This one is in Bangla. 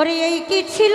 ওরে এই কি ছিল?